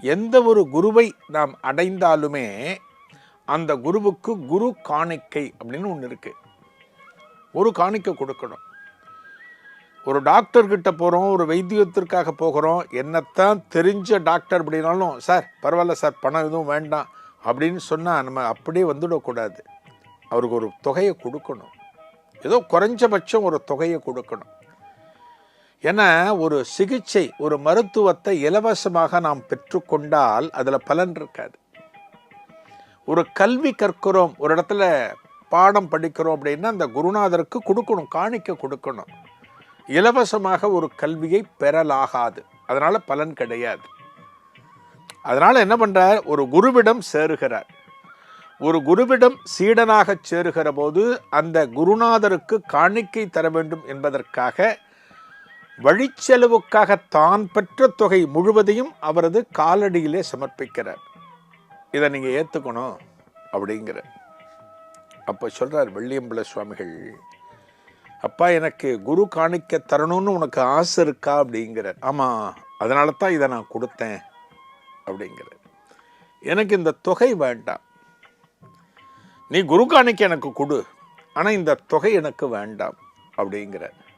எந்த ஒரு குருவை நாம் அடைந்தாலுமே அந்த குருவுக்கு குரு காணிக்கை அப்படின்னு ஒன்று இருக்கு. ஒரு காணிக்கை கொடுக்கணும். ஒரு டாக்டர்கிட்ட போகிறோம் ஒரு வைத்தியத்திற்காக போகிறோம் என்னத்தான் தெரிஞ்ச டாக்டர் அப்படின்னாலும் சார் பரவாயில்ல சார் பணம் எதுவும் வேண்டாம் அப்படின்னு சொன்னால் நம்ம அப்படியே வந்துடக்கூடாது. அவருக்கு ஒரு தொகையை கொடுக்கணும். ஏதோ குறைஞ்சபட்சம் ஒரு தொகையை கொடுக்கணும். ஏன்னா ஒரு சிகிச்சை ஒரு மருத்துவத்தை இலவசமாக நாம் பெற்றுக்கொண்டால் அதில் பலன் இருக்காது. ஒரு கல்வி கற்கிறோம் ஒரு இடத்துல பாடம் படிக்கிறோம் அப்படின்னா அந்த குருநாதருக்கு கொடுக்கணும் காணிக்க கொடுக்கணும். இலவசமாக ஒரு கல்வியை பெறலாகாது. அதனால் பலன் கிடையாது. அதனால் என்ன பண்ணுறார் ஒரு குருவிடம் சேருகிறார். ஒரு குருவிடம் சீடனாக சேருகிற போது அந்த குருநாதருக்கு காணிக்கை தர வேண்டும் என்பதற்காக வழிச்செலவுக்காக தான் பெற்ற தொகை முழுவதையும் அவரது காலடியிலே சமர்ப்பிக்கிறார். இதை நீங்கள் ஏற்றுக்கணும் அப்படிங்கிற. அப்போ சொல்கிறார் வெள்ளியம்பல சுவாமிகள் அப்பா எனக்கு குரு காணிக்க தரணும்னு உனக்கு ஆசை இருக்கா? அப்படிங்கிறார். ஆமாம் அதனால தான் இதை நான் கொடுத்தேன். அப்படிங்கிறார். எனக்கு இந்த தொகை வேண்டாம். நீ குரு காணிக்க எனக்கு கொடு ஆனால் இந்த தொகை எனக்கு வேண்டாம். அப்படிங்கிறார்.